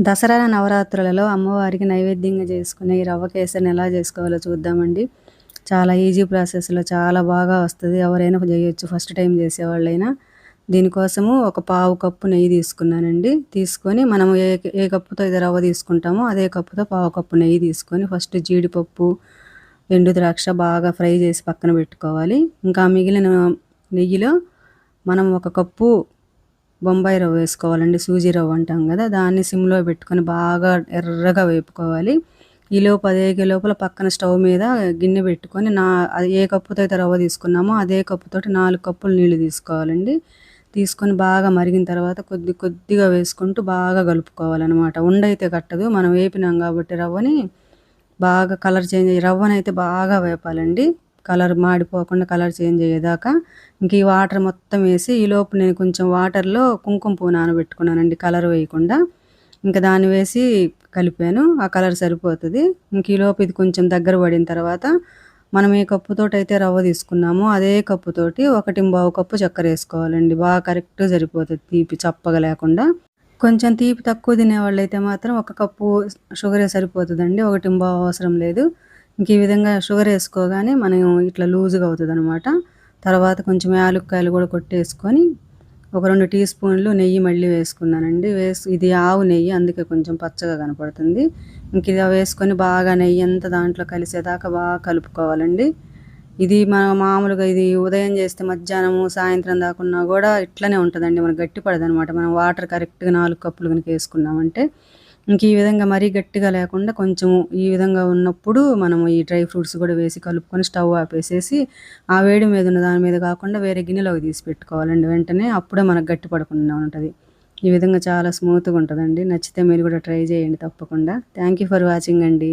దసరా నవరాత్రులలో అమ్మవారికి నైవేద్యంగా చేసుకునే ఈ రవ్వ కేసరిని ఎలా చేసుకోవాలో చూద్దామండి. చాలా ఈజీ ప్రాసెస్లో చాలా బాగా వస్తుంది. ఎవరైనా చేయొచ్చు. ఫస్ట్ టైం చేసేవాళ్ళైనా. దీనికోసము ఒక పావు కప్పు నెయ్యి తీసుకున్నానండి. తీసుకొని మనం ఏ ఏ కప్పుతో ఇది రవ్వ తీసుకుంటామో అదే కప్పుతో పావు కప్పు నెయ్యి తీసుకొని ఫస్ట్ జీడిపప్పు ఎండు ద్రాక్ష బాగా ఫ్రై చేసి పక్కన పెట్టుకోవాలి. ఇంకా మిగిలిన నెయ్యిలో మనం ఒక కప్పు బొంబాయి రవ్వ వేసుకోవాలండి సూజీ రవ్వ అంటాం కదా దాన్ని సిమ్లో పెట్టుకొని బాగా ఎర్రగా వేపుకోవాలి. ఈలోపు అదే లోపల పక్కన స్టవ్ మీద గిన్నె పెట్టుకొని నా ఏ కప్పుతో అయితే రవ్వ తీసుకున్నామో అదే కప్పుతోటి నాలుగు కప్పులు నీళ్ళు తీసుకోవాలండి. తీసుకొని బాగా మరిగిన తర్వాత కొద్ది కొద్దిగా వేసుకుంటూ బాగా కలుపుకోవాలన్నమాట. ఉండైతే కట్టదు మనం వేపినాం కాబట్టి రవ్వని బాగా కలర్ చేంజ్ అయ్యి రవ్వనైతే బాగా వేపాలండి. కలర్ మాడిపోకుండా కలర్ చేంజ్ అయ్యేదాకా ఇంక ఈ వాటర్ మొత్తం వేసి ఈలోపు నేను కొంచెం వాటర్లో కుంకుమ పువ్వు నానబెట్టుకున్నానండి కలర్ వేయకుండా. ఇంకా దాన్ని వేసి కలిపాను ఆ కలర్ సరిపోతుంది. ఇంక ఈలోపు ఇది కొంచెం దగ్గర పడిన తర్వాత మనం ఏ కప్పుతోటి అయితే రవ్వ తీసుకున్నామో అదే కప్పుతోటి ఒకటి బావు కప్పు చక్కెర వేసుకోవాలండి. బాగా కరెక్ట్గా సరిపోతుంది తీపి చప్పగా లేకుండా. కొంచెం తీపి తక్కువ తినేవాళ్ళు అయితే మాత్రం ఒక కప్పు షుగరే సరిపోతుందండి ఒకటి బావు అవసరం లేదు. ఇంక ఈ విధంగా షుగర్ వేసుకోగానే మనం ఇట్లా లూజ్గా అవుతుంది అనమాట తర్వాత కొంచెం యాలుక్కాయలు కూడా కొట్టేసుకొని ఒక రెండు టీ స్పూన్లు నెయ్యి మళ్ళీ వేసుకున్నానండి. వేసు ఇది ఆవు నెయ్యి అందుకే కొంచెం పచ్చగా కనపడుతుంది. ఇంక ఇది వేసుకొని బాగా నెయ్యి అంతా దాంట్లో కలిసేదాకా బాగా కలుపుకోవాలండి. ఇది మన మామూలుగా ఇది ఉదయం చేస్తే మధ్యాహ్నము సాయంత్రం దాకున్నా కూడా ఇట్లనే ఉంటుందండి. మనకు గట్టి పడదనమాట మనం వాటర్ కరెక్ట్గా నాలుగు కప్పులు కనుక వేసుకున్నామంటే ఇంక ఈ విధంగా మరీ గట్టిగా లేకుండా కొంచెం ఈ విధంగా ఉన్నప్పుడు మనము ఈ డ్రై ఫ్రూట్స్ కూడా వేసి కలుపుకొని స్టవ్ ఆపేసేసి ఆ వేడి మీద ఉన్న దాని మీద కాకుండా వేరే గిన్నెలోకి తీసి పెట్టుకోవాలండి. వెంటనే అప్పుడే మనకు గట్టి పడకుండా ఉంటుంది. ఈ విధంగా చాలా స్మూత్గా ఉంటుందండి. నచ్చితే మీరు కూడా ట్రై చేయండి తప్పకుండా. థ్యాంక్ యూ ఫర్ వాచింగ్ అండి.